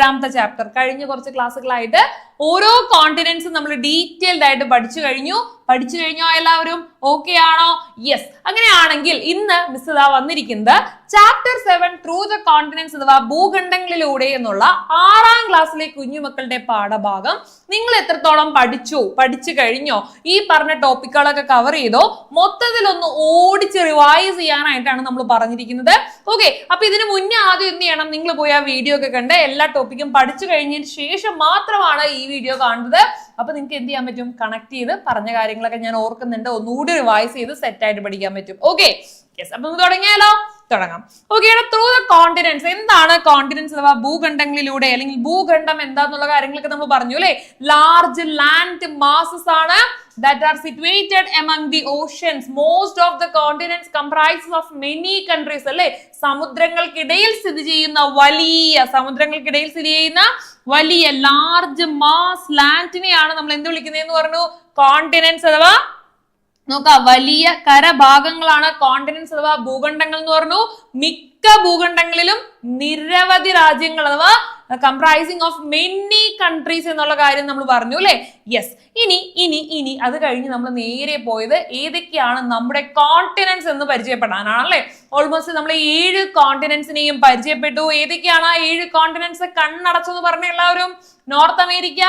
ഏഴാമത്തെ ചാപ്റ്റർ കഴിഞ്ഞ കുറച്ച് ക്ലാസ്സുകളായിട്ട് ഓരോ കോണ്ടിനെന്റ്സും നമ്മൾ ഡീറ്റെയിൽഡ് ആയിട്ട് പഠിച്ചു കഴിഞ്ഞു. പഠിച്ചു കഴിഞ്ഞോ എല്ലാവരും? ഓക്കെ ആണോ? യെസ് അങ്ങനെയാണെങ്കിൽ ഇന്ന് മിസ് ഇതാ വന്നിരിക്കുന്നത് chapter seven through the continents അഥവാ ഭൂഖണ്ഡങ്ങളിലൂടെ എന്നുള്ള ആറാം ക്ലാസ്സിലെ കുഞ്ഞുമക്കളുടെ പാഠഭാഗം നിങ്ങൾ എത്രത്തോളം പഠിച്ചു പഠിച്ചു കഴിഞ്ഞോ ഈ പറഞ്ഞ ടോപ്പിക്കുകളൊക്കെ കവർ ചെയ്തോ മൊത്തത്തിൽ ഒന്ന് ഓടിച്ച് റിവൈസ് ചെയ്യാനായിട്ടാണ് നമ്മൾ പറഞ്ഞിരിക്കുന്നത്. ഓക്കെ അപ്പൊ ഇതിന് മുന്നേ ആദ്യം എന്ത് ചെയ്യണം? നിങ്ങൾ പോയി ആ വീഡിയോ ഒക്കെ കണ്ട് എല്ലാ ടോപ്പിക്കും പഠിച്ചു കഴിഞ്ഞതിന് ശേഷം മാത്രമാണ് ഈ വീഡിയോ കാണുന്നത്. അപ്പൊ നിങ്ങൾക്ക് എന്ത് ചെയ്യാൻ പറ്റും? കണക്ട് ചെയ്ത് പറഞ്ഞ കാര്യങ്ങളൊക്കെ ഞാൻ ഓർക്കുന്നുണ്ട്. ഒന്നുകൂടി റിവൈസ് ചെയ്ത് സെറ്റ് ആയിട്ട് പഠിക്കാൻ പറ്റും. ഓക്കെ യെസ് നമുക്ക് തുടങ്ങിയാലോ? തുടങ്ങാം. ഓക്കെ ത്രൂ ദ കോണ്ടിനൻസ് എന്താണ് കോണ്ടിനൻസ് അഥവാ ഭൂഖണ്ഡങ്ങളിലൂടെ അല്ലെങ്കിൽ ഭൂഖണ്ഡം എന്താന്നുള്ള കാര്യങ്ങളൊക്കെ നമ്മൾ പറഞ്ഞു അല്ലെ? ലാർജ് ലാൻഡ് മാസസ് ആണ് that are situated among the oceans. Most of the continents comprises of many countries അല്ലെ? സമുദ്രങ്ങൾക്കിടയിൽ സ്ഥിതി ചെയ്യുന്ന വലിയ സമുദ്രങ്ങൾക്കിടയിൽ സ്ഥിതി ചെയ്യുന്ന വലിയ ലാർജ് മാസ് ലാൻഡിനെയാണ് നമ്മൾ എന്ത് വിളിക്കുന്നതെന്ന് പറഞ്ഞു? കോണ്ടിനൻസ് അഥവാ നോക്കാം വലിയ കരഭാഗങ്ങളാണ് കോണ്ടിനൻസ് അഥവാ ഭൂഖണ്ഡങ്ങൾ എന്ന് പറഞ്ഞു. മിക്ക ഭൂഖണ്ഡങ്ങളിലും നിരവധി രാജ്യങ്ങൾ അഥവാ കംപ്രൈസിങ് ഓഫ് മെനി കൺട്രീസ് എന്നുള്ള കാര്യം നമ്മൾ പറഞ്ഞു അല്ലെ? യെസ് ഇനി ഇനി ഇനി അത് കഴിഞ്ഞ് നമ്മൾ നേരെ പോയത് ഏതൊക്കെയാണ് നമ്മുടെ കോണ്ടിനൻസ് എന്ന് പരിചയപ്പെടാനാണ് അല്ലെ ഓൾമോസ്റ്റ് നമ്മൾ ഏഴ് കോണ്ടിനൻസിനെയും പരിചയപ്പെട്ടു. ഏതൊക്കെയാണ് ആ ഏഴ് കോണ്ടിനൻസ് കണ്ണടച്ചെന്ന് പറഞ്ഞ എല്ലാവരും? നോർത്ത് അമേരിക്ക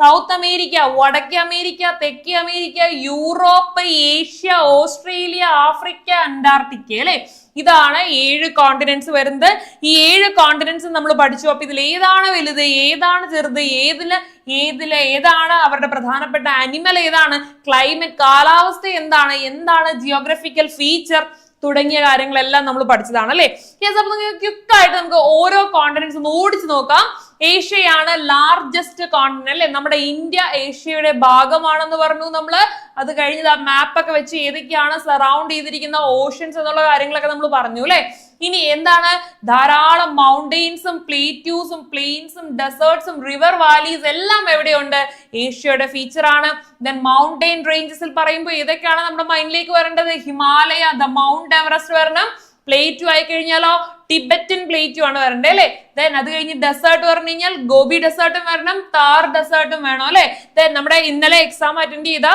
സൗത്ത് അമേരിക്ക വടക്കേ അമേരിക്ക തെക്കേ America Europe Asia Australia Africa Antarctica അല്ലെ? ഇതാണ് ഏഴ് കോണ്ടിനൻസ് വരുന്നത്. ഈ ഏഴ് കോണ്ടിനൻസ് നമ്മൾ പഠിച്ചു. അപ്പൊ ഇതിൽ ഏതാണ് വലുത് ഏതാണ് ചെറുത് ഏതിൽ ഏതിൽ ഏതാണ് അവരുടെ പ്രധാനപ്പെട്ട അനിമൽ ഏതാണ് ക്ലൈമറ്റ് കാലാവസ്ഥ എന്താണ് എന്താണ് ജിയോഗ്രഫിക്കൽ ഫീച്ചർ തുടങ്ങിയ കാര്യങ്ങളെല്ലാം നമ്മൾ പഠിച്ചതാണ് അല്ലെ? യെസ് അപ്പൊ നിങ്ങൾക്ക് ക്വിക്കായിട്ട് നമുക്ക് ഓരോ കോണ്ടിനൻസ് ഒന്ന് ഓടിച്ചു നോക്കാം. ഏഷ്യയാണ് ലാർജസ്റ്റ് അല്ലെ നമ്മുടെ ഇന്ത്യ ഏഷ്യയുടെ ഭാഗമാണെന്ന് പറഞ്ഞു നമ്മൾ അത് കഴിഞ്ഞ് മാപ്പ് ഒക്കെ വെച്ച് ഏതൊക്കെയാണ് സറൗണ്ട് ചെയ്തിരിക്കുന്ന ഓഷൻസ് എന്നുള്ള കാര്യങ്ങളൊക്കെ നമ്മൾ പറഞ്ഞു അല്ലെ? ഇനി എന്താണ്? ധാരാളം മൗണ്ടെയിൻസും പ്ലേറ്റ്യൂസും പ്ലെയിൻസും ഡെസേർട്സും റിവർ വാലീസ് എല്ലാം എവിടെയുണ്ട്? ഏഷ്യയുടെ ഫീച്ചർ ആണ്. ദെൻ മൗണ്ടെയിൻ റേഞ്ചസിൽ പറയുമ്പോൾ ഏതൊക്കെയാണ് നമ്മുടെ മൈൻഡിലേക്ക് വരേണ്ടത്? ഹിമാലയ ദ മൗണ്ട് എവറസ്റ്റ് വരണം. പ്ലേറ്റു ആയി കഴിഞ്ഞാലോ ടിബറ്റൻ പ്ലേറ്റു ആണ് വരണ്ടേ അല്ലെ? ദെൻ അത് കഴിഞ്ഞ് ഡെസേർട്ട് പറഞ്ഞു കഴിഞ്ഞാൽ ഗോബി ഡെസേർട്ടും വരണം താർ ഡെസേർട്ടും വേണം അല്ലെ? ദെൻ നമ്മുടെ ഇന്നലെ എക്സാം അറ്റൻഡ് ചെയ്ത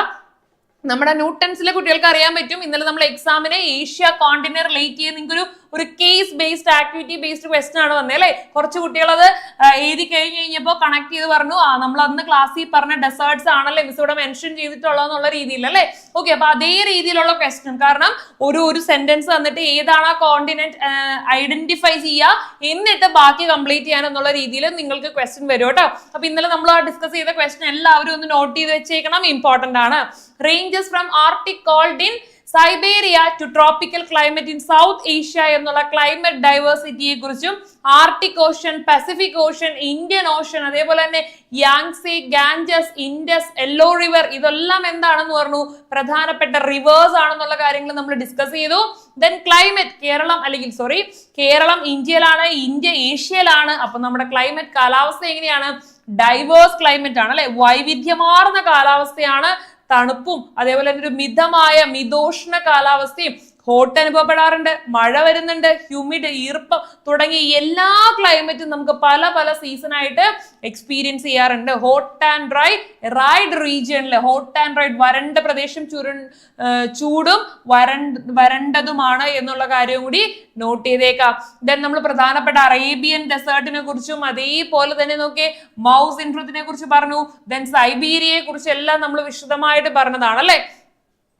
നമ്മുടെ ന്യൂട്ടൻസിലെ കുട്ടികൾക്ക് അറിയാൻ പറ്റും. ഇന്നലെ നമ്മൾ എക്സാമിനെ ഏഷ്യ കോണ്ടിനെ റിലേറ്റ് നിങ്ങൾക്ക് ഒരു case based activity based question ആണ് വന്നത് അല്ലേ? കുറച്ച് കുട്ടികൾ അത് എഴുതി കഴിഞ്ഞ് കഴിഞ്ഞപ്പോൾ കണക്ട് ചെയ്ത് പറഞ്ഞു ആ നമ്മൾ അന്ന് ക്ലാസ്സിൽ പറഞ്ഞ ഡെസേർട്സ് ആണല്ലേ മിസ് ഇവിടെ മെൻഷൻ ചെയ്തിട്ടുള്ളതെന്നുള്ള രീതിയിൽ അല്ലേ? ഓക്കെ അപ്പൊ അതേ രീതിയിലുള്ള ക്വസ്റ്റൻ കാരണം ഒരു ഒരു സെന്റൻസ് വന്നിട്ട് ഏതാണ് ആ കോണ്ടിനെന്റ് ഐഡന്റിഫൈ ചെയ്യുക എന്നിട്ട് ബാക്കി കംപ്ലീറ്റ് ചെയ്യാൻ എന്നുള്ള രീതിയിൽ നിങ്ങൾക്ക് ക്വസ്റ്റൻ വരും കേട്ടോ. അപ്പൊ ഇന്നലെ നമ്മൾ ആ ഡിസ്കസ് ചെയ്ത ക്വസ്റ്റൻ എല്ലാവരും ഒന്ന് നോട്ട് ചെയ്ത് വെച്ചേക്കണം ഇമ്പോർട്ടന്റ് ആണ്. Ranges from Arctic cold in Siberia to tropical climate in South Asia എന്നുള്ള ക്ലൈമറ്റ് ഡൈവേഴ്സിറ്റിയെ കുറിച്ചും Arctic Ocean Pacific Ocean Indian Ocean അതേപോലെ തന്നെ Yangtze Ganges Indus Yellow River ഇതെല്ലാം എന്താണെന്ന് പറഞ്ഞു. പ്രധാനപ്പെട്ട റിവേഴ്സ് ആണെന്നുള്ള കാര്യങ്ങൾ നമ്മൾ ഡിസ്കസ് ചെയ്തു. ദെൻ ക്ലൈമറ്റ് കേരളം അല്ലെങ്കിൽ സോറി കേരളം ഇന്ത്യയിലാണ് ഇന്ത്യ ഏഷ്യയിലാണ്. അപ്പൊ നമ്മുടെ ക്ലൈമറ്റ് കാലാവസ്ഥ എങ്ങനെയാണ്? ഡൈവേഴ്സ് ക്ലൈമറ്റ് ആണ് അല്ലെ? വൈവിധ്യമാർന്ന കാലാവസ്ഥയാണ് തണുപ്പും അതേപോലെ തന്നെ ഒരു മിതമായ മിതോഷ്ണ കാലാവസ്ഥയും ഹോട്ട് അനുഭവപ്പെടാറുണ്ട് മഴ വരുന്നുണ്ട് ഹ്യൂമിഡ് ഈർപ്പം തുടങ്ങിയ എല്ലാ ക്ലൈമറ്റും നമുക്ക് പല പല സീസണായിട്ട് എക്സ്പീരിയൻസ് ചെയ്യാറുണ്ട്. ഹോട്ട് ആൻഡ് ഡ്രൈ റൈഡ് റീജിയണിൽ ഹോട്ട് ആൻഡ് റൈഡ് വരണ്ട പ്രദേശം ചുരു ചൂടും വരണ്ട വരണ്ടതുമാണ് എന്നുള്ള കാര്യം കൂടി നോട്ട് ചെയ്തേക്കാം. ദെൻ നമ്മൾ പ്രധാനപ്പെട്ട അറേബ്യൻ ഡെസേർട്ടിനെ കുറിച്ചും അതേപോലെ തന്നെ നോക്കിയേ മൗസ് ഇൻഫ്രത്തിനെ കുറിച്ച് പറഞ്ഞു ദെൻ സൈബീരിയയെ കുറിച്ച് എല്ലാം നമ്മൾ വിശദമായിട്ട് പറഞ്ഞതാണ് അല്ലെ?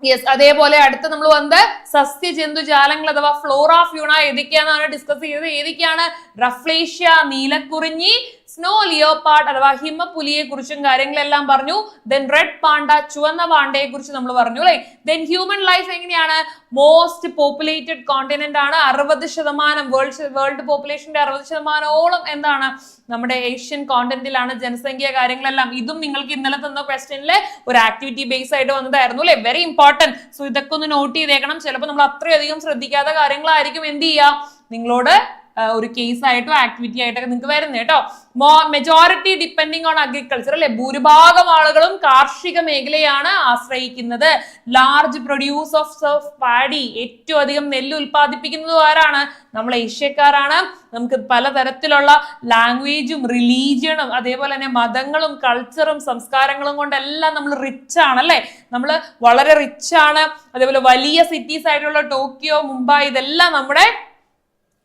യെസ് അതേപോലെ അടുത്ത് നമ്മൾ വന്നത് സസ്യ ജന്തുജാലങ്ങൾ അഥവാ ഫ്ലോറ ഫ്യൂണ ഏതൊക്കെയാണെന്നാണ് ഡിസ്കസ് ചെയ്തത്. ഏതൊക്കെയാണ്? റഫ്ലേഷ്യ നീലക്കുറിഞ്ഞി സ്നോ ലിയോപാർഡ് അഥവാ ഹിമപുലിയെ കുറിച്ചും കാര്യങ്ങളെല്ലാം പറഞ്ഞു. ദെൻ റെഡ് പാണ്ട ചുവന്ന പാണ്ടയെ കുറിച്ച് നമ്മൾ പറഞ്ഞു അല്ലെ? ദെൻ ഹ്യൂമൻ ലൈഫ് എങ്ങനെയാണ്? മോസ്റ്റ് പോപ്പുലേറ്റഡ് കോണ്ടിനെന്റ് ആണ്. അറുപത് ശതമാനം വേൾഡ് വേൾഡ് പോപ്പുലേഷന്റെ അറുപത് ശതമാനോളം എന്താണ്? നമ്മുടെ ഏഷ്യൻ കോണ്ടിനെന്റിലാണ് ജനസംഖ്യ കാര്യങ്ങളെല്ലാം. ഇതും നിങ്ങൾക്ക് ഇന്നലെ തന്ന ക്വസ്റ്റ്യനിൽ ഒരു ആക്ടിവിറ്റി ബേസ് ആയിട്ട് വന്നതായിരുന്നു അല്ലെ? വെരി ഇമ്പോർട്ടന്റ് സോ ഇതൊക്കെ ഒന്ന് നോട്ട് ചെയ്തേക്കണം. ചിലപ്പോൾ നമ്മൾ അത്രയധികം ശ്രദ്ധിക്കാത്ത കാര്യങ്ങളായിരിക്കും. എന്ത് ചെയ്യുക നിങ്ങളോട് ഒരു കേസ് ആയിട്ടോ ആക്ടിവിറ്റി ആയിട്ടൊക്കെ നിങ്ങൾക്ക് വരുന്നത് കേട്ടോ. മോ മെജോറിറ്റി ഡിപ്പെൻഡിങ് ഓൺ അഗ്രികൾച്ചർ അല്ലെ? ഭൂരിഭാഗം ആളുകളും കാർഷിക മേഖലയാണ് ആശ്രയിക്കുന്നത്. Large produce of surf paddy ഏറ്റവും അധികം നെല്ല് ഉൽപ്പാദിപ്പിക്കുന്നത് ആരാണ്? നമ്മൾ ഏഷ്യക്കാരാണ്. നമുക്ക് പലതരത്തിലുള്ള ലാംഗ്വേജും റിലീജിയണും അതേപോലെ തന്നെ മതങ്ങളും കൾച്ചറും സംസ്കാരങ്ങളും കൊണ്ടെല്ലാം നമ്മൾ റിച്ച് ആണ് അല്ലെ? നമ്മൾ വളരെ റിച്ച് ആണ്. അതേപോലെ വലിയ സിറ്റീസ് ആയിട്ടുള്ള ടോക്കിയോ മുംബൈ ഇതെല്ലാം നമ്മുടെ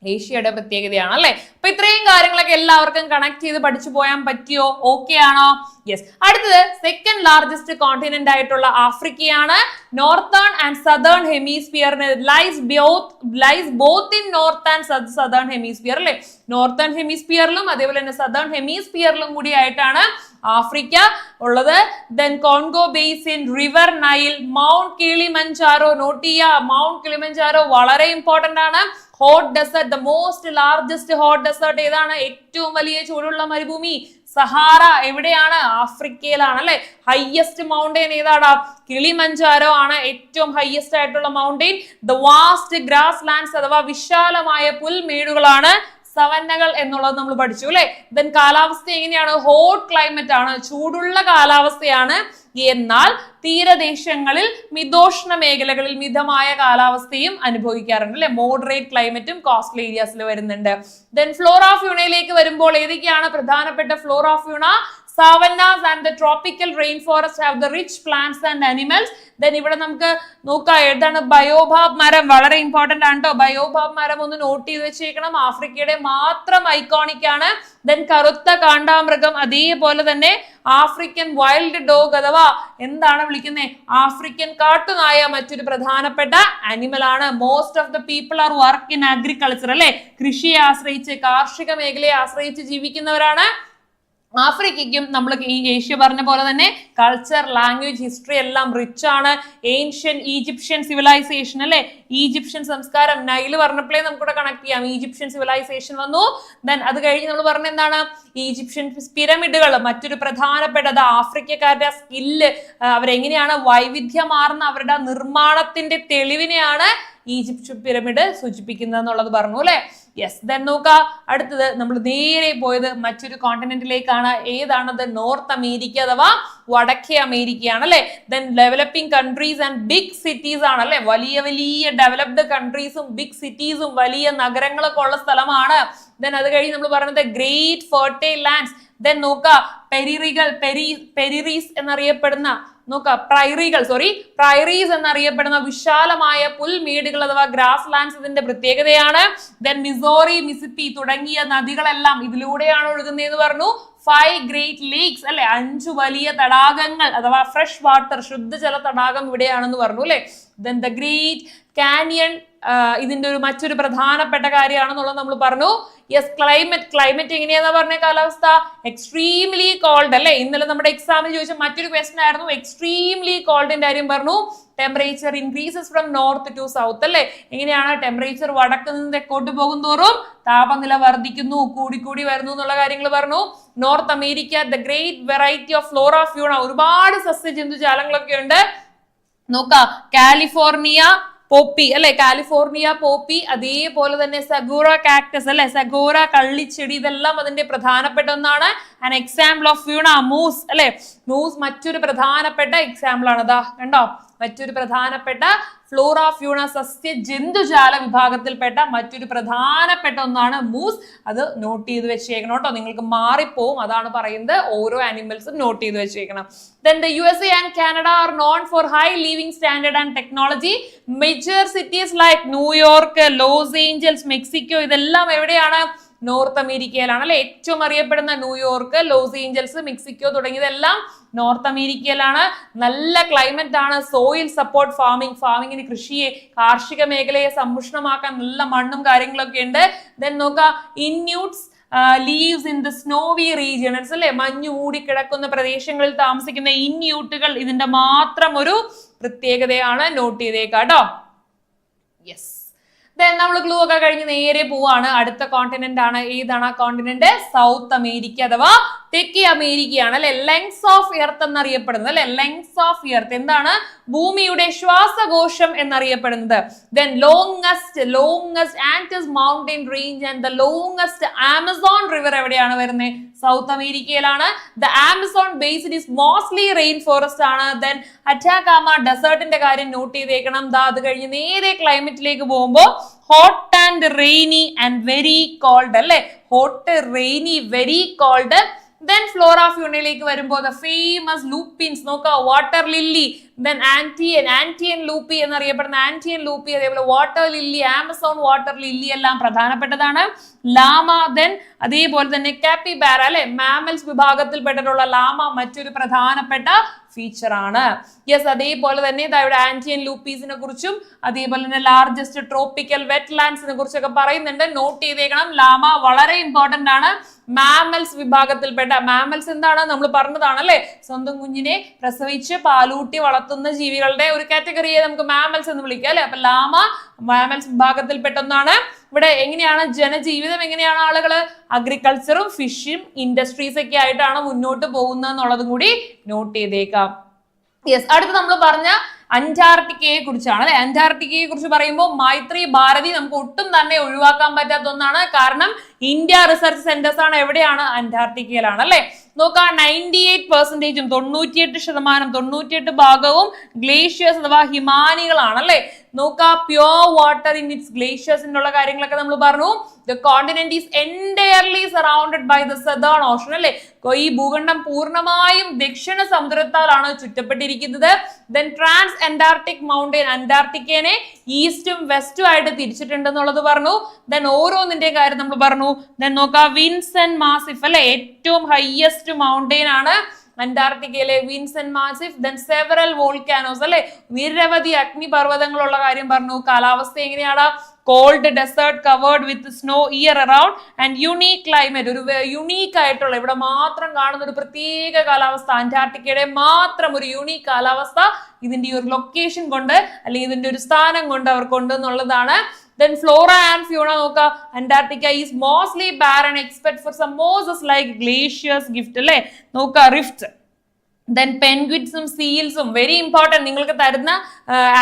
ഏഷ്യയുടെ പ്രത്യേകതയാണ് അല്ലെ? അപ്പൊ ഇത്രയും കാര്യങ്ങളൊക്കെ എല്ലാവർക്കും കണക്ട് ചെയ്ത് പഠിച്ചു പോയാൻ പറ്റിയോ? ഓക്കെ ആണോ? യെസ് അടുത്തത് സെക്കൻഡ് ലാർജസ്റ്റ് കോണ്ടിനെന്റ് ആയിട്ടുള്ള ആഫ്രിക്കയാണ്. Northern and southern ഹെമിസ്ഫിയറിന് lies lies both in north and southern hemisphere അല്ലെ? നോർത്തേൺ ഹെമിസ്ഫിയറിലും അതേപോലെ തന്നെ സദേൺ ഹെമിസ്ഫിയറിലും കൂടി ആയിട്ടാണ് ആഫ്രിക്ക ഉള്ളത്. Then Congo basin river Nile mount Kilimanjaro നോട്ടിയ mount Kilimanjaro വളരെ ഇമ്പോർട്ടന്റ് ആണ്. Hot desert the most largest hot desert ഏതാണ്? ഏറ്റവും വലിയ ചൂടുള്ള മരുഭൂമി? സഹാറ എവിടെയാണ്? ആഫ്രിക്കയിലാണ് അല്ലെ ഹയ്യസ്റ്റ് മൗണ്ടെയിൻ ഏതാടാ? കിളിമഞ്ചാരോ ആണ് ഏറ്റവും ഹയ്യസ്റ്റ് ആയിട്ടുള്ള mountain the vast grass lands അഥവാ വിശാലമായ പുൽമേടുകളാണ് സവന്നകൾ എന്നുള്ളത് നമ്മൾ പഠിച്ചു അല്ലെ? ദെൻ കാലാവസ്ഥ എങ്ങനെയാണ്? ഹോട്ട് ക്ലൈമറ്റ് ആണ് ചൂടുള്ള കാലാവസ്ഥയാണ്. എന്നാൽ തീരദേശങ്ങളിൽ മിതോഷ്ണ മേഖലകളിൽ മിതമായ കാലാവസ്ഥയും അനുഭവിക്കാറുണ്ട് അല്ലെ? മോഡറേറ്റ് ക്ലൈമറ്റും കോസ്റ്റൽ ഏരിയാസിൽ വരുന്നുണ്ട്. ദെൻ ഫ്ലോറാഫ്യൂണയിലേക്ക് വരുമ്പോൾ ഏതൊക്കെയാണ് പ്രധാനപ്പെട്ട flora fauna savannas and the tropical rain forest have the rich plants and animals then ഇവിടെ നമുക്ക് നോക്കാം ഏതാണ് ബയോഭാബ് മരം? വളരെ ഇമ്പോർട്ടന്റ് ആണ് കേട്ടോ ബയോഭാബ് മരം ഒന്ന് നോട്ട് ചെയ്ത് വെച്ചേക്കണം. ആഫ്രിക്കയുടെ മാത്രം ഐക്കോണിക് ആണ്. ദെൻ കറുത്ത കാണ്ടാമൃഗം അതേപോലെ തന്നെ ആഫ്രിക്കൻ വൈൽഡ് ഡോഗ് അഥവാ എന്താണ് വിളിക്കുന്നത് ആഫ്രിക്കൻ കാട്ടുനായ മറ്റൊരു പ്രധാനപ്പെട്ട അനിമൽ ആണ്. Most of the people are work in agriculture അല്ലെ? കൃഷിയെ ആശ്രയിച്ച് കാർഷിക മേഖലയെ ആശ്രയിച്ച് ജീവിക്കുന്നവരാണ് ആഫ്രിക്കയ്ക്കും നമ്മൾ ഈ ഏഷ്യ പറഞ്ഞ പോലെ തന്നെ കൾച്ചർ ലാംഗ്വേജ് ഹിസ്റ്ററി എല്ലാം റിച്ച് ആണ്. ഏൻഷ്യൻ ഈജിപ്ഷ്യൻ സിവിലൈസേഷൻ അല്ലെ? ഈജിപ്ഷ്യൻ സംസ്കാരം. നൈൽ പറഞ്ഞപ്പോഴേ നമുക്കിവിടെ കണക്ട് ചെയ്യാം. ഈജിപ്ഷ്യൻ സിവിലൈസേഷൻ വന്നു. ദെൻ അത് കഴിഞ്ഞ് നമ്മൾ പറഞ്ഞ എന്താണ്? ഈജിപ്ഷ്യൻ പിരമിഡുകൾ മറ്റൊരു പ്രധാനപ്പെട്ടത് ആഫ്രിക്കക്കാരുടെ സ്കില്ല് അവരെങ്ങനെയാണ്? വൈവിധ്യമാർന്ന അവരുടെ നിർമ്മാണത്തിന്റെ തെളിവിനെയാണ് ഈജിപ്റ്റ് പിരമിഡ് സൂചിപ്പിക്കുന്നത് എന്നുള്ളത് പറഞ്ഞു അല്ലെ? യെസ് ദെൻ നോക്ക. അടുത്തത് നമ്മൾ നേരെ പോയത് മറ്റൊരു കോണ്ടിനെന്റിലേക്കാണ് ഏതാണത്? നോർത്ത് അമേരിക്ക അഥവാ വടക്കേ അമേരിക്കയാണ് അല്ലെ? Then developing countries and big cities ആണ് അല്ലെ? വലിയ വലിയ ഡെവലപ്ഡ് കൺട്രീസും ബിഗ് സിറ്റീസും വലിയ നഗരങ്ങളൊക്കെ ഉള്ള സ്ഥലമാണ്. ദെൻ അത് കഴിഞ്ഞ് നമ്മൾ പറഞ്ഞത് ഗ്രേറ്റ് ഫെർട്ടൈൽ ലാൻഡ്സ് ദെൻ നോക്ക പെരിറികൾ പെരി പെരിറീസ് എന്നറിയപ്പെടുന്ന നോക്ക പ്രൈറികൾ സോറി പ്രൈറീസ് എന്നറിയപ്പെടുന്ന വിശാലമായ പുൽമേടുകൾ അഥവാ ഗ്രാസ് ലാൻഡ്സ് ഇതിന്റെ പ്രത്യേകതയാണ്. ദെൻ മിസോറി മിസിപ്പി തുടങ്ങിയ നദികളെല്ലാം ഇതിലൂടെയാണ് ഒഴുകുന്നത് എന്ന് പറഞ്ഞു. ഫൈവ് ഗ്രേറ്റ് ലേക്സ് അല്ലെ? അഞ്ചു വലിയ തടാകങ്ങൾ അഥവാ ഫ്രഷ് വാട്ടർ ശുദ്ധജല തടാകം ഇവിടെയാണെന്ന് പറഞ്ഞു അല്ലെ? ദെൻ ദ ഗ്രേറ്റ് കാനിയൻ ഇതിന്റെ ഒരു മറ്റൊരു പ്രധാനപ്പെട്ട കാര്യമാണെന്നുള്ളത് നമ്മൾ പറഞ്ഞു. യെസ് ക്ലൈമറ്റ് ക്ലൈമറ്റ് എങ്ങനെയാന്ന് പറഞ്ഞ കാലാവസ്ഥ? എക്സ്ട്രീംലി കോൾഡ് അല്ലെ? ഇന്നലെ നമ്മുടെ എക്സാമിൽ ചോദിച്ച മറ്റൊരു ക്വസ്റ്റൻ ആയിരുന്നു. എക്സ്ട്രീംലി കോൾഡിന്റെ കാര്യം പറഞ്ഞു. Temperature increases from north to south അല്ലെ? എങ്ങനെയാണ് ടെമ്പറേച്ചർ വടക്ക് നിന്ന് തെക്കോട്ട് പോകും തോറും താപനില വർദ്ധിക്കുന്നു കൂടിക്കൂടി വരുന്നു എന്നുള്ള കാര്യങ്ങൾ പറഞ്ഞു. North America the great variety of flora fauna ഒരുപാട് സസ്യജന്തുജാലങ്ങളൊക്കെ ഉണ്ട്. നോക്കാം കാലിഫോർണിയ പോപ്പി അല്ലെ? കാലിഫോർണിയ പോപ്പി അതേപോലെ തന്നെ സഗോറ കാക്ടസ് അല്ലെ? സഗോറ കള്ളിച്ചെടി ഇതെല്ലാം അതിന്റെ പ്രധാനപ്പെട്ട ഒന്നാണ്. An example of fauna moose അല്ലെ? മൂസ് മറ്റൊരു പ്രധാനപ്പെട്ട എക്സാമ്പിൾ ആണ്. ദാ കണ്ടോ? മറ്റൊരു പ്രധാനപ്പെട്ട ഫ്ലോറ ഫ്യൂണ സസ്യ ജന്തുജാല വിഭാഗത്തിൽപ്പെട്ട മറ്റൊരു പ്രധാനപ്പെട്ട ഒന്നാണ് മൂസ്. അത് നോട്ട് ചെയ്ത് വെച്ചേക്കണം കേട്ടോ. നിങ്ങൾക്ക് മാറിപ്പോവും. അതാണ് പറയുന്നത്. ഓരോ ആനിമൽസും നോട്ട് ചെയ്ത് വെച്ചേക്കണം. Then the U S A and Canada are known for high living standard and technology major cities like New York Los Angeles Mexico ഇതെല്ലാം എവിടെയാണ് നോർത്ത് അമേരിക്കയിലാണ് അല്ലെ ഏറ്റവും അറിയപ്പെടുന്ന New York Los Angeles Mexico തുടങ്ങിയതെല്ലാം north അമേരിക്കയിലാണ്. നല്ല ക്ലൈമറ്റ് ആണ്. Soil support farming ഫാമിങ്ങിന് കൃഷിയെ കാർഷിക മേഖലയെ സംരക്ഷണമാക്കാൻ നല്ല മണ്ണും കാര്യങ്ങളൊക്കെ ഉണ്ട്. ദെൻ നോക്ക Inuits lives in the snowy regions അല്ലെ? മഞ്ഞ് മൂടിക്കിടക്കുന്ന പ്രദേശങ്ങളിൽ താമസിക്കുന്ന ഇൻയൂട്ടുകൾ ഇതിന്റെ മാത്രം ഒരു പ്രത്യേകതയാണ്. നോട്ട് ചെയ്തേക്കാട്ടോ. യെസ് ദെൻ നമ്മൾ ഗ്ലൂ ഒക്കെ കഴിഞ്ഞ് നേരെ പോവാണ്. അടുത്ത കോണ്ടിനെന്റ് ആണ്. ഏതാണ് ആ കോണ്ടിനെന്റ് സൗത്ത് അമേരിക്ക അഥവാ തെക്കേ അമേരിക്കയാണ് അല്ലെ? ലെങ്സ് ഓഫ് എർത്ത് എന്നറിയപ്പെടുന്നത് അല്ലെ? ലെങ്സ് ഓഫ് എർത്ത് എന്താണ്? ഭൂമിയുടെ ശ്വാസകോശം എന്നറിയപ്പെടുന്നത്. Then longest longest Andes mountain range and the longest Amazon river എവിടെയാണ് വരുന്നത്? സൗത്ത് അമേരിക്കയിലാണ്. The Amazon based is mostly rain forest ആണ് ദെൻ അറ്റാക്കാമ ഡെസേർട്ടിന്റെ കാര്യം നോട്ട് ചെയ്തേക്കണം. ദാ അത് കഴിഞ്ഞ് നേരെ ക്ലൈമറ്റിലേക്ക് പോകുമ്പോൾ hot and rainy and very cold അല്ലെ? Hot rainy very cold then flora ഫ്യൂണയിലേക്ക് വരുമ്പോൾ ദ ഫേമസ് ലൂപ്പിൻസ് നോക്കുക water lily then Andean Andean lupin എന്നറിയപ്പെടുന്ന ആന്റിയൻ ലൂപ്പി അതേപോലെ water lily Amazon water lily എല്ലാം പ്രധാനപ്പെട്ടതാണ്. ലാമ ദെൻ അതേപോലെ തന്നെ കാപ്പിബാര അല്ലെ? മാമൽസ് വിഭാഗത്തിൽപ്പെട്ടിട്ടുള്ള ലാമ മറ്റൊരു പ്രധാനപ്പെട്ട ഫീച്ചർ ആണ്. യെസ് അതേപോലെ തന്നെ ഇവിടെ ആന്റിയൻ ലൂപ്പീസിനെ കുറിച്ചും അതേപോലെ തന്നെ ലാർജസ്റ്റ് ട്രോപ്പിക്കൽ വെറ്റ് ലാൻഡ്സിനെ കുറിച്ചൊക്കെ പറയുന്നുണ്ട്. നോട്ട് ചെയ്തേക്കണം ലാമ വളരെ ഇമ്പോർട്ടന്റ് ആണ്. മാമൽസ് വിഭാഗത്തിൽപ്പെട്ട മാമൽസ് എന്താണ്? നമ്മൾ പറഞ്ഞതാണ് അല്ലെ? സ്വന്തം കുഞ്ഞിനെ പ്രസവിച്ച് പാലൂട്ടി വളർത്തുന്ന ജീവികളുടെ ഒരു കാറ്റഗറിയെ നമുക്ക് മാമൽസ് എന്ന് വിളിക്കാം അല്ലെ? അപ്പൊ ലാമ മാമൽസ് വിഭാഗത്തിൽപ്പെട്ട ഒന്നാണ് ഇവിടെ എങ്ങനെയാണ് ജനജീവിതം എങ്ങനെയാണ് ആളുകൾ അഗ്രികൾച്ചറും ഫിഷും ഇൻഡസ്ട്രീസ് ഒക്കെ ആയിട്ടാണ് മുന്നോട്ട് പോകുന്നത് എന്നുള്ളതും കൂടി നോട്ട് ചെയ്തേക്കാം. യെസ് അടുത്ത് നമ്മൾ പറഞ്ഞ അന്റാർട്ടിക്കയെ കുറിച്ചാണ് അല്ലെ? അന്റാർട്ടിക്കയെ കുറിച്ച് പറയുമ്പോൾ മൈത്രി ഭാരതി നമുക്ക് ഒട്ടും തന്നെ ഒഴിവാക്കാൻ പറ്റാത്ത ഒന്നാണ്. കാരണം ഇന്ത്യ റിസർച്ച് സെന്റേഴ്സ് ആണ് എവിടെയാണ് അന്റാർട്ടിക്കയിലാണ് അല്ലെ? നോക്കാം നയന്റി എയ്റ്റ് പെർസെന്റേജും തൊണ്ണൂറ്റിയെട്ട് ശതമാനം തൊണ്ണൂറ്റിയെട്ട് ഭാഗവും ഗ്ലേഷ്യേഴ്സ് അഥവാ ഹിമാനികളാണ് അല്ലെ നോക്കാം പ്യോർ വാട്ടർ ഇൻ ഇറ്റ്സ് ഗ്ലേഷ്യേഴ്സിനുള്ള കാര്യങ്ങളൊക്കെ നമ്മൾ പറഞ്ഞു. The continent is entirely surrounded by the southern ocean അല്ലെ? ഈ ഭൂഖണ്ഡം പൂർണമായും ദക്ഷിണ സമുദ്രത്താലാണ് ചുറ്റപ്പെട്ടിരിക്കുന്നത്. ദെൻ ട്രാൻസ് അന്റാർട്ടിക് മൗണ്ടൻ അന്റാർട്ടിക്കേനെ ഈസ്റ്റും വെസ്റ്റും ആയിട്ട് തിരിച്ചിട്ടുണ്ടെന്നുള്ളത് പറഞ്ഞു. ദെൻ ഓരോന്നിന്റെ കാര്യം നമ്മൾ പറഞ്ഞു. ദെൻ നോക്കാം വിൻസൻ മാസിഫ് അല്ലെ? ഏറ്റവും ഹയസ്റ്റ് മൗണ്ടെയിൻ ആണ് അന്റാർട്ടിക്കയിലെ Vinson Massif then several volcanoes അല്ലെ? നിരവധി അഗ്നിപർവതങ്ങളുള്ള കാര്യം പറഞ്ഞു. കാലാവസ്ഥ എങ്ങനെയാണ് cold desert covered with snow year around and unique climate ഒരു യുണീക്ക് ആയിട്ടുള്ള ഇവിടെ മാത്രം കാണുന്ന ഒരു പ്രത്യേക കാലാവസ്ഥ അന്റാർട്ടിക്കയുടെ മാത്രം ഒരു യുണീക്ക് കാലാവസ്ഥ ഇതിന്റെ ഒരു ലൊക്കേഷൻ കൊണ്ട് അല്ലെങ്കിൽ ഇതിന്റെ ഒരു സ്ഥാനം കൊണ്ട് അവർക്കുണ്ട് എന്നുള്ളതാണ്. ദെൻ ഫ്ലോറ ആൻഡ് ഫ്യൂണ നോക്കുക Antarctica is mostly barren expect for some mosses like glaciers gift അല്ലേ? നോക്കുക റിഫ്റ്റ് ദെൻ പെൻഗ്വിൻസും സീൽസും വെരി ഇമ്പോർട്ടന്റ് നിങ്ങൾക്ക് തരുന്ന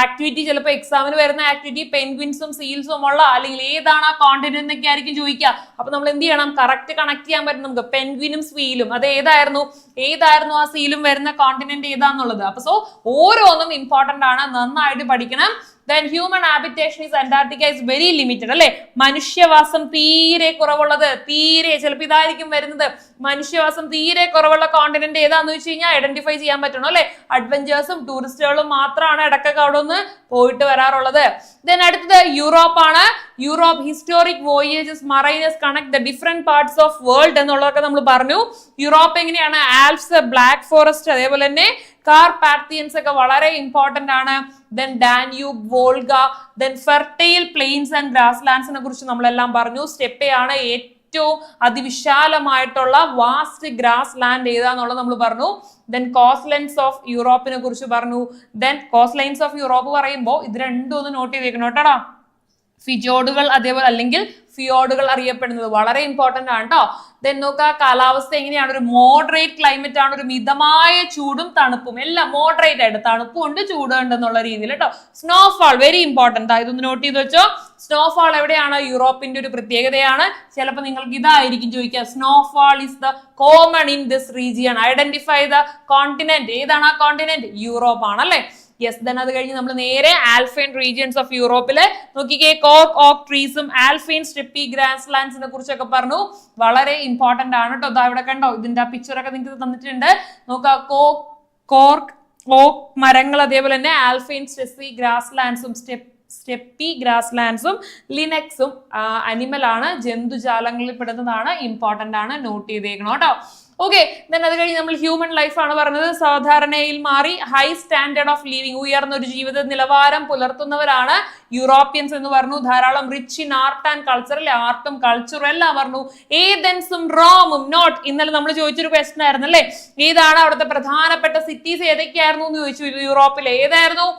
ആക്ടിവിറ്റി ചിലപ്പോൾ എക്സാമിന് വരുന്ന ആക്ടിവിറ്റി പെൻഗ്വിൻസും സീൽസും ഉള്ള അല്ലെങ്കിൽ ഏതാണ് ആ കോണ്ടിനെന്റ് എന്നൊക്കെ ആയിരിക്കും ചോദിക്കുക. അപ്പൊ നമ്മൾ എന്ത് ചെയ്യണം? കറക്റ്റ് കണക്ട് ചെയ്യാൻ പറ്റും നമുക്ക്. പെൻഗ്വിനും സീലും അത് ഏതായിരുന്നു? ഏതായിരുന്നു ആ സീലും വരുന്ന കോണ്ടിനെന്റ് ഏതാന്നുള്ളത്. അപ്പൊ സോ ഓരോന്നും ഇമ്പോർട്ടന്റ് ആണ്. നന്നായിട്ട് പഠിക്കണം. Then human habitation is Antarctica is very limited അല്ലെ? മനുഷ്യവാസം തീരെ കുറവുള്ളത് തീരെ ചിലപ്പോൾ ഇതായിരിക്കും വരുന്നത്. മനുഷ്യവാസം തീരെ കുറവുള്ള കോണ്ടിനെന്റ് ഏതാന്ന് വെച്ച് കഴിഞ്ഞാൽ ഐഡന്റിഫൈ ചെയ്യാൻ പറ്റണം അല്ലെ? അഡ്വഞ്ചേഴ്സും ടൂറിസ്റ്റുകളും മാത്രമാണ് ഇടക്കൊക്കെ അവിടെ ഒന്ന് പോയിട്ട് വരാറുള്ളത്. ദെൻ അടുത്തത് യൂറോപ്പ് ആണ്. Europe historic voyages mariners connect the different parts of world എന്നുള്ളതൊക്കെ നമ്മൾ പറഞ്ഞു. യൂറോപ്പ് എങ്ങനെയാണ്? ആൽപ്സ് ബ്ലാക്ക് ഫോറസ്റ്റ് അതേപോലെ തന്നെ കാർ പാർത്തിയൻസ് ഒക്കെ വളരെ ഇമ്പോർട്ടന്റ് ആണ്. Then Danube Volga then fertile plains and grass ലാൻഡ്സിനെ കുറിച്ച് നമ്മളെല്ലാം പറഞ്ഞു. സ്റ്റെപ്പയാണ് ഏറ്റവും അതിവിശാലമായിട്ടുള്ള വാസ്റ്റ് ഗ്രാസ് ലാൻഡ് ഏതാന്നുള്ളത് നമ്മൾ പറഞ്ഞു. ദെൻ കോസ്റ്റ് ലൈൻസ് ഓഫ് യൂറോപ്പിനെ കുറിച്ച് പറഞ്ഞു. Then coast lines of Europe പറയുമ്പോൾ ഇത് രണ്ടും ഒന്ന് നോട്ട് ചെയ്തേക്കണം കേട്ടോടാ ഫിജോഡുകൾ അതേപോലെ അല്ലെങ്കിൽ ഫിയോഡുകൾ അറിയപ്പെടുന്നത് വളരെ ഇമ്പോർട്ടന്റ് ആണ് കേട്ടോ ദെൻ നോക്കുക കാലാവസ്ഥ എങ്ങനെയാണ്? ഒരു മോഡറേറ്റ് ക്ലൈമറ്റ് ആണ്. ഒരു മിതമായ ചൂടും തണുപ്പും. എല്ലാം മോഡറേറ്റ് ആയിട്ട് തണുപ്പും ഉണ്ട് ചൂടും ഉണ്ട് എന്നുള്ള രീതിയിൽ കേട്ടോ സ്നോഫാൾ വെരി ഇമ്പോർട്ടന്റ് ഇതൊന്ന് നോട്ട് ചെയ്ത് വെച്ചോ. സ്നോഫാൾ എവിടെയാണ്? യൂറോപ്പിന്റെ ഒരു പ്രത്യേകതയാണ്. ചിലപ്പോൾ നിങ്ങൾക്ക് ഇതായിരിക്കും ചോദിക്കുക. Snowfall is the common in this region identify the continent ഏതാണ് ആ കോണ്ടിനെന്റ് യൂറോപ്പ് ആണ് അല്ലേ? യെസ് ദെൻ അത് കഴിഞ്ഞ് നമ്മൾ നേരെ ആൽഫൈൻ റീജിയൻസ് ഓഫ് യൂറോപ്പിൽ നോക്കിക്കേ കോക്ക് ഓക്ക് ട്രീസും ആൽഫൈൻ സ്ട്രിപ്പി ഗ്രാസ് ലാൻഡ്സിനെ കുറിച്ചൊക്കെ പറഞ്ഞു. വളരെ ഇമ്പോർട്ടന്റ് ആണ് കേട്ടോ അവിടെ കണ്ടോ ഇതിന്റെ ആ പിക്ചർ ഒക്കെ നിങ്ങൾക്ക് തന്നിട്ടുണ്ട്. നോക്കാം കോക്ക് കോർക്ക് ഓക്ക് മരങ്ങൾ അതേപോലെ തന്നെ ആൽഫൈൻ സ്ട്രെസി ഗ്രാസ് ലാൻഡ്സും സ്റ്റെപ്പ് സ്റ്റെപ്പി ഗ്രാസ് ലാൻഡ്സും ലിനക്സും അനിമൽ ആണ് ജന്തുജാലങ്ങളിൽ പെടുന്നതാണ് ഇമ്പോർട്ടന്റ് ആണ് നോട്ട് ചെയ്തേക്കണം കേട്ടോ ഓക്കെ ദെൻ അത് കഴിഞ്ഞ് നമ്മൾ ഹ്യൂമൻ ലൈഫ് ആണ് പറഞ്ഞത്. സാധാരണയിൽ മാറി ഹൈ സ്റ്റാൻഡേർഡ് ഓഫ് ലിവിങ് ഉയർന്ന ഒരു ജീവിത നിലവാരം പുലർത്തുന്നവരാണ് യൂറോപ്യൻസ് എന്ന് പറഞ്ഞു. ധാരാളം rich in art and culture അല്ലെ ആർട്ടും കൾച്ചറും എല്ലാം പറഞ്ഞു ഏതൻസും റോമും നോട്ട് ഇന്നലെ നമ്മൾ ചോദിച്ചൊരു ക്വസ്റ്റൻ ആയിരുന്നു അല്ലേ? ഏതാണ് അവിടുത്തെ പ്രധാനപ്പെട്ട സിറ്റീസ് ഏതൊക്കെയായിരുന്നു എന്ന് ചോദിച്ചു. യൂറോപ്പിൽ ഏതായിരുന്നു?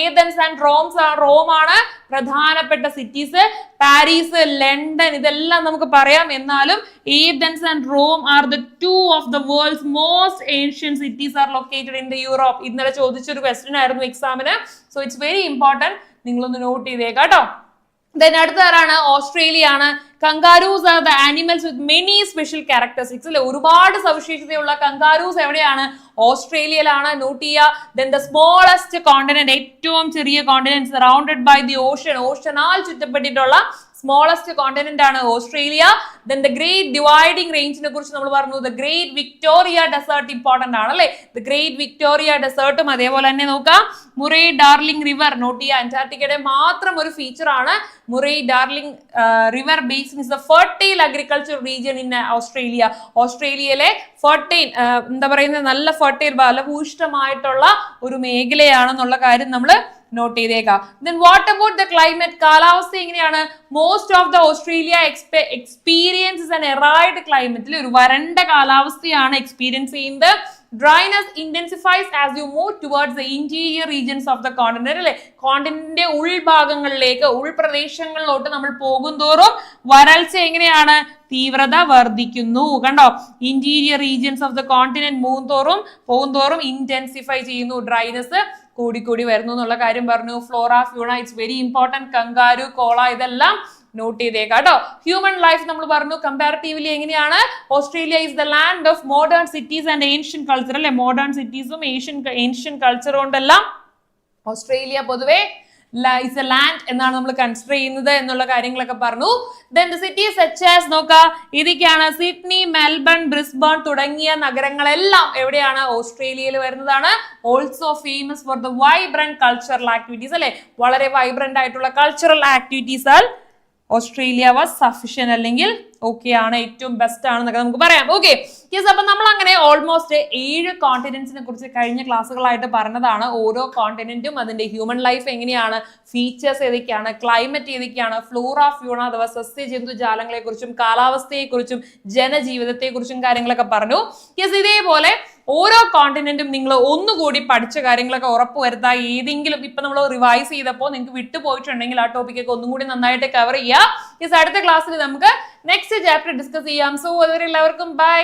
ഏതൻസ് ആൻഡ് റോംസ് ആണ് റോമാണ് പ്രധാനപ്പെട്ട സിറ്റീസ് പാരീസ് ലണ്ടൻ ഇതെല്ലാം നമുക്ക് പറയാം. എന്നാലും Athens and Rome are the two of the world's most ancient cities are located in the Europe ഇന്നലെ ചോദിച്ചൊരു ക്വസ്റ്റ്യൻ ആയിരുന്നു എക്സാമിന് സോ ഇറ്റ്സ് വെരി ഇമ്പോർട്ടന്റ് നിങ്ങളൊന്ന് നോട്ട് ചെയ്തേക്കാം കേട്ടോ. ദെൻ അടുത്ത ആരാണ്? ഓസ്ട്രേലിയ ആണ് kangaroos are the animals with many special characteristics അല്ലെ? ഒരുപാട് സവിശേഷതയുള്ള കങ്കാരൂസ് എവിടെയാണ്? ഓസ്ട്രേലിയയിലാണ്. നോട്ട് ചെയ്യുക ദെൻ ദ സ്മോളസ്റ്റ് കോണ്ടിനെന്റ് ഏറ്റവും ചെറിയ continent surrounded by the ocean ഓഷനാൽ ചുറ്റപ്പെട്ടിട്ടുള്ള സ്മോളസ്റ്റ് കോണ്ടിനെന്റ് ആണ് Australia. Then the Great Dividing റേഞ്ചിനെ കുറിച്ച് നമ്മൾ പറഞ്ഞു. The Great Victoria Desert important ആണ് അല്ലേ? ദ ഗ്രേറ്റ് വിക്ടോറിയ ഡെസേർട്ടും അതേപോലെ തന്നെ നോക്കാം. മുറേ ഡാർലിംഗ് റിവർ നോട്ട് ചെയ്യുക അന്റാർട്ടിക്കയുടെ മാത്രം ഒരു ഫീച്ചർ ആണ്. Murray Darling river basin is the fertile agriculture region in Australia ഓസ്ട്രേലിയയിലെ ഫെർട്ടൈൽ എന്താ പറയുന്നത് നല്ല ഫെർട്ടൈൽ ഫലഭൂഷ്ടമായിട്ടുള്ള ഒരു മേഖലയാണെന്നുള്ള കാര്യം നമ്മൾ നോട്ട് ചെയ്തേക്കാം. Then what about the climate കാലാവസ്ഥ എങ്ങനെയാണ്? Most of the Australia experience an arid ക്ലൈമറ്റിൽ ഒരു വരണ്ട കാലാവസ്ഥയാണ് എക്സ്പീരിയൻസ് ചെയ്യുന്നത്. Dryness intensifies as you move towards the interior regions of the continent അല്ലെ? കോണ്ടിനെന്റിന്റെ ഉൾഭാഗങ്ങളിലേക്ക് ഉൾപ്രദേശങ്ങളിലോട്ട് നമ്മൾ പോകും തോറും വരൾച്ച എങ്ങനെയാണ്? തീവ്രത വർദ്ധിക്കുന്നു. കണ്ടോ? Interior regions of the continent പോകും തോറും ഇന്റൻസിഫൈ ചെയ്യുന്നു. ഡ്രൈനസ് കൂടിക്കൂടി വരുന്നു എന്നുള്ള കാര്യം പറഞ്ഞു. Flora fauna it's very important kangaroo koala ഇതെല്ലാം നോട്ട് ചെയ്തേക്കാം. കേട്ടോ. ഹ്യൂമൻ ലൈഫ് നമ്മൾ പറഞ്ഞു കമ്പാരിറ്റീവ്ലി എങ്ങനെയാണ്? Australia is the land of modern cities and ancient culture അല്ലെ? മോഡേൺ സിറ്റീസും ഏഷ്യൻ ഏൻഷ്യൻ കൾച്ചർ കൊണ്ടെല്ലാം ഓസ്ട്രേലിയ പൊതുവേ ഇസ് എ ലാൻഡ് എന്നാണ് നമ്മൾ കൺസിഡർ ചെയ്യുന്നത് എന്നുള്ള കാര്യങ്ങളൊക്കെ പറഞ്ഞു. ദെൻ സിറ്റി സച്ച് ആസ് നോക്ക. ഇതൊക്കെയാണ് സിഡ്നി മെൽബൺ ബ്രിസ്ബൺ തുടങ്ങിയ നഗരങ്ങളെല്ലാം എവിടെയാണ്? ഓസ്ട്രേലിയയിൽ വരുന്നതാണ്. Also famous for the vibrant cultural activities അല്ലെ? വളരെ വൈബ്രന്റ് ആയിട്ടുള്ള cultural activities Australia was sufficient അല്ലെങ്കിൽ ഓക്കെ ആണ് ഏറ്റവും ബെസ്റ്റ് ആണെന്നൊക്കെ നമുക്ക് പറയാം. ഓക്കെ യെസ് അപ്പൊ നമ്മൾ അങ്ങനെ ഓൾമോസ്റ്റ് ഏഴ് കോണ്ടിനെന്റ്സിനെ കുറിച്ച് കഴിഞ്ഞ ക്ലാസ്സുകളായിട്ട് പറഞ്ഞതാണ്. ഓരോ കോണ്ടിനെന്റും അതിന്റെ ഹ്യൂമൻ ലൈഫ് എങ്ങനെയാണ് ഫീച്ചേഴ്സ് ഏതൊക്കെയാണ് ക്ലൈമറ്റ് ഏതൊക്കെയാണ് ഫ്ലോറ ഫ്യൂണ അഥവാ കാലാവസ്ഥയെ കുറിച്ചും ജനജീവിതത്തെ കുറിച്ചും കാര്യങ്ങളൊക്കെ പറഞ്ഞു. യെസ് ഇതേപോലെ ഓരോ കോണ്ടിനെന്റും നിങ്ങൾ ഒന്നുകൂടി പഠിച്ച കാര്യങ്ങളൊക്കെ ഉറപ്പ് വരുത്തുക ഏതെങ്കിലും ഇപ്പൊ നമ്മൾ റിവൈസ് ചെയ്തപ്പോൾ നിങ്ങൾക്ക് വിട്ടുപോയിട്ടുണ്ടെങ്കിൽ ആ ടോപ്പിക്കൊക്കെ ഒന്നും കൂടി നന്നായിട്ട് കവർ ചെയ്യുക ഈ അടുത്ത ക്ലാസ്സിൽ നമുക്ക് നെക്സ്റ്റ് ചാപ്റ്റർ ഡിസ്കസ് ചെയ്യാം. സോ അതുവരെ എല്ലാവർക്കും ബൈ